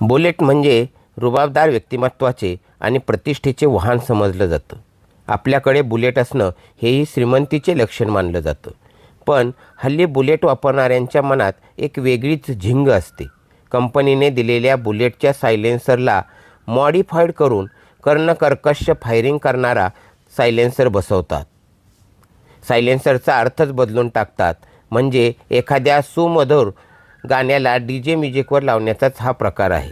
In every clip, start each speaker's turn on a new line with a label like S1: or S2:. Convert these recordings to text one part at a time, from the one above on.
S1: Bullet म्हणजे रुबाबदार व्यक्तिमत्वाचे आणि प्रतिष्ठेचे वाहन समजलं जातं. आपल्याकडे बुलेट असणं हेही श्रीमंतीचे लक्षण मानलं जातं. पण हल्ली बुलेट वापरणाऱ्यांच्या मनात एक वेगळीच झिंग असते. कंपनीने दिलेल्या बुलेटच्या सायलेन्सरला मॉडिफाईड करून कर्णकर्कश फायरिंग करणारा सायलेन्सर बसवतात. सायलेन्सरचा अर्थच बदलून टाकतात. म्हणजे एखाद्या सुमधुर गाण्याला डी जे म्युझिकवर लावण्याचाच हा प्रकार आहे.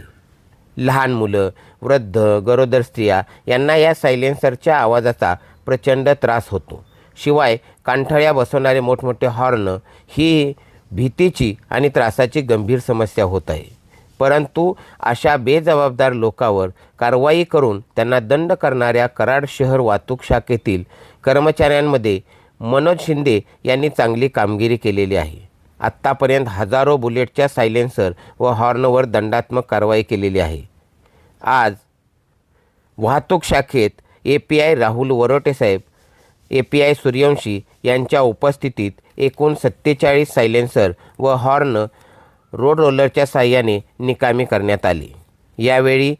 S1: लहान मुलं वृद्ध गरोदर स्त्रिया यांना या सायलेन्सरच्या आवाजाचा प्रचंड त्रास होतो. शिवाय कांठळ्या बसवणारे मोठमोठे हॉर्न ही भीतीची आणि त्रासाची गंभीर समस्या होत आहे. परंतु अशा बेजबाबदार लोकांवर कारवाई करून त्यांना दंड करणाऱ्या कराड शहर वाहतूक शाखेतील कर्मचाऱ्यांमध्ये मनोज शिंदे यांनी चांगली कामगिरी केलेली आहे. आत्तापर्यंत हजारो बुलेटच्या सायलेन्सर व हॉर्नवर दंडात्मक कारवाई केलेली आहे. आज वाहतूक शाखेत A P I Rahul Varote Saheb A P I Suryavanshi यांच्या उपस्थितीत एकूण सत्तेचाळीस सायलेन्सर व हॉर्न रोड रोलरच्या साह्याने निकामी करण्यात आली. यावेळी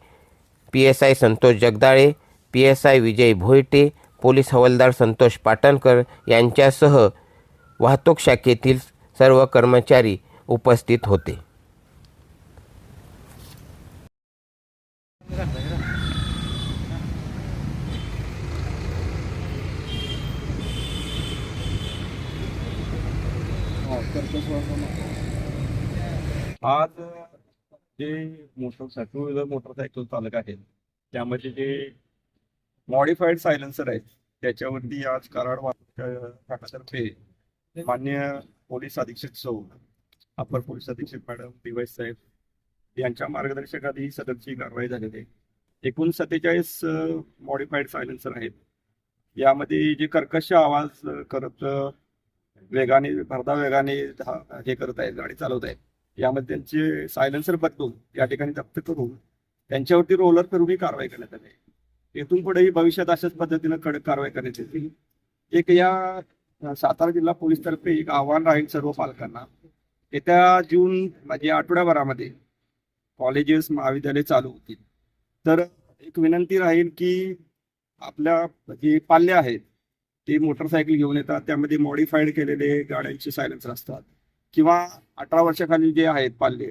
S1: P S I Santosh Jagdale P S I Vijay Bhoite police हवालदार संतोष पाटणकर यांच्यासह वाहतूक शाखेतील सर्व कर्मचारी उपस्थित होते.
S2: आज जे मोटरसायकल टू व्हीलर मोटरसायकल चालक आहेत त्यामध्ये जे मॉडिफाईड सायलेन्सर आहेत त्याच्यावरती आज कराड वाहतूक मान्य पोलीस अधीक्षक सौ अपर पोलीस अधीक्षक मॅडम डी वाय साहेब यांच्या मार्गदर्शकात ही सदरची कारवाई झालेली आहे. एकूण सत्तेचाळीस मॉडिफाईड सायलेन्सर आहेत. यामध्ये जे कर्कश आवाज करत वेगाने भरधा वेगाने हे करत आहेत गाडी चालवत आहेत. यामध्ये त्यांचे सायलेन्सर बदलून या ठिकाणी जप्त करून त्यांच्यावरती रोलर फिरून ही कारवाई करण्यात आली येथून पुढेही भविष्यात अशाच पद्धतीनं कडक कारवाई करण्यात येते एक या सातारा जिल्हा पोलीस तर्फे एक आव्हान राहील सर्व पालकांना. येत्या जून म्हणजे आठवड्याभरामध्ये कॉलेजेस महाविद्यालय चालू होतील. तर एक विनंती राहील की आपल्या जे पाल्य आहेत ते मोटरसायकल घेऊन येतात. त्यामध्ये मॉडिफाईड केलेले गाड्यांचे सायलेन्सर असतात. किंवा अठरा वर्षाखाली जे आहेत पाल्य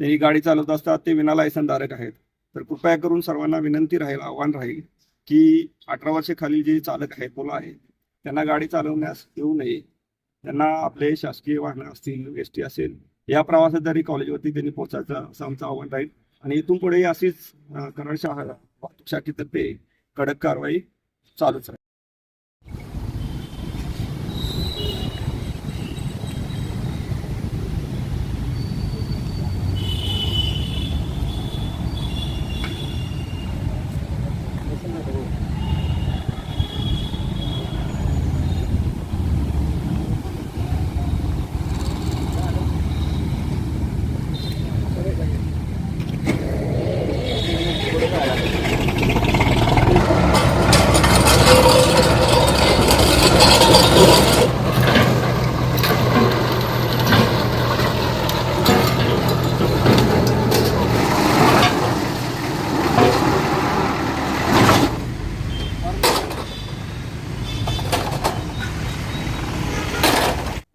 S2: ते ही गाडी चालवत असतात ते विना लायसनधारक आहेत. तर कृपया करून सर्वांना विनंती राहील आव्हान राहील की अठरा वर्षाखाली जे चालक आहेत मुलं आहेत त्यांना गाडी चालवण्यास येऊ नये. त्यांना आपले शासकीय वाहनं असतील एस टी असेल या प्रवासात जरी कॉलेजवरती त्यांनी पोहोचायचं असं आमचं आव्हान राहील. आणि इथून पुढे अशीच कराड वाहतूक शाखेतर्फे कडक कारवाई चालूच राहील.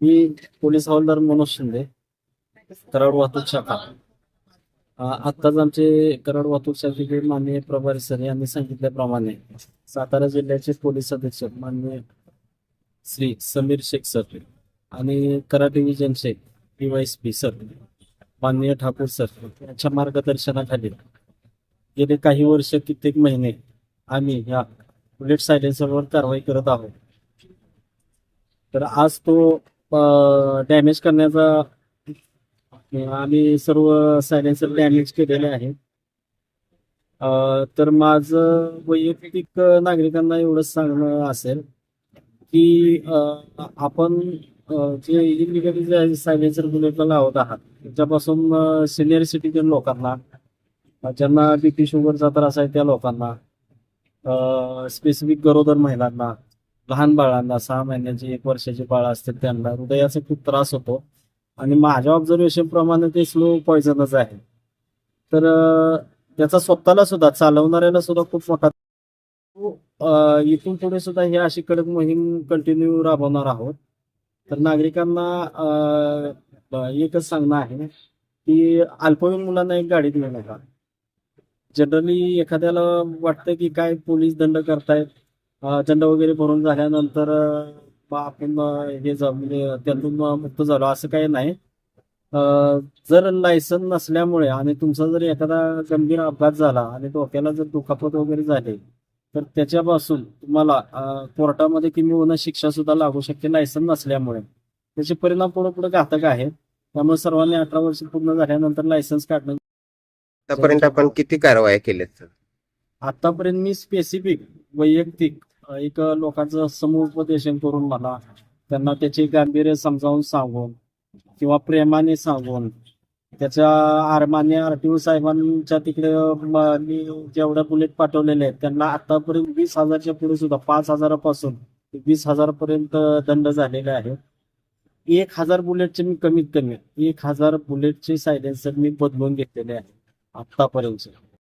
S3: मी पोलीस हवालदार मनोज शिंदे कराड वाहतूक शाखा. आत्ताच आमचे कराड वाहतूक शाखेचे माननीय प्रभारी सर यांनी सांगितल्याप्रमाणे सातारा जिल्ह्याचे पोलीस अधीक्षक माननीय श्री समीर शेख सर आणि कराड डीवायस पी सर माननीय ठाकूर सर यांच्या मार्गदर्शनाखाली गेले काही वर्ष कित्येक महिने आम्ही या बुलेट सायलेन्सरवर कारवाई करत आहोत. तर आज तो डॅमेज करण्याचा आम्ही सर्व सायलेन्सर डॅमेज केलेले आहे तर माझं वैयक्तिक नागरिकांना एवढंच सांगणं असेल की आपण जे इलिगली जे सायलेन्सर बुलेटला लावत आहात त्याच्यापासून सिनियर सिटीजन लोकांना ज्यांना ज्यांना बीपी शुगरचा त्रास आहे त्या लोकांना स्पेसिफिक गरोदर महिलांना लहान बाळांना सहा महिन्याची एक वर्षाची बाळ असतील त्यांना हृदयाचा खूप त्रास होतो. आणि माझ्या ऑब्झर्वेशन प्रमाणे ते स्लो पॉइझनच आहे. तर त्याचा स्वतःला सुद्धा चालवणाऱ्याला सुद्धा खूप मोठा इथून पुढे सुद्धा ही अशी कडक मोहीम कंटिन्यू राबवणार आहोत. तर नागरिकांना एकच सांगणं आहे की अल्पवयीन मुलांना एक गाडी देऊ नका. जनरली एखाद्याला वाटतं की काय पोलीस दंड करतायत अं, दंड वगैरे भरून झाल्यानंतर आपण हे म्हणजे त्यातून मुक्त झालो असं काही नाही. अं, जर लायसन नसल्यामुळे आणि तुमचा जर एखादा गंभीर अपघात झाला आणि डोक्याला जर दुखापत वगैरे झाली तर त्याच्यापासून तुम्हाला कोर्टामध्ये किंवा शिक्षा सुद्धा लागू शकते लायसन नसल्यामुळे. त्याचे परिणाम पुढे पुढे घातक आहेत. त्यामुळे सर्वांनी अठरा वर्ष पूर्ण झाल्यानंतर लायसन्स काढणं
S1: आतापर्यंत आपण किती कारवाया केल्यात सर?
S3: आतापर्यंत मी स्पेसिफिक वैयक्तिक एक लोकांचं समुपदेशन करून मला त्यांना त्याचे गांभीर्य समजावून सांगून किंवा प्रेमाने सांगून त्याच्या आर आरटीओ साहेबांच्या तिकडे मी जेवढ्या बुलेट पाठवलेले आहेत त्यांना आतापर्यंत वीस हजारच्या पुढे सुद्धा पाच हजारापासून वीस हजारपर्यंत दंड झालेले आहे. एक हजार बुलेटचे मी कमीत कमी एक हजार बुलेटचे सायलेन्सर मी बदलून घेतलेले आहे आतापर्यंत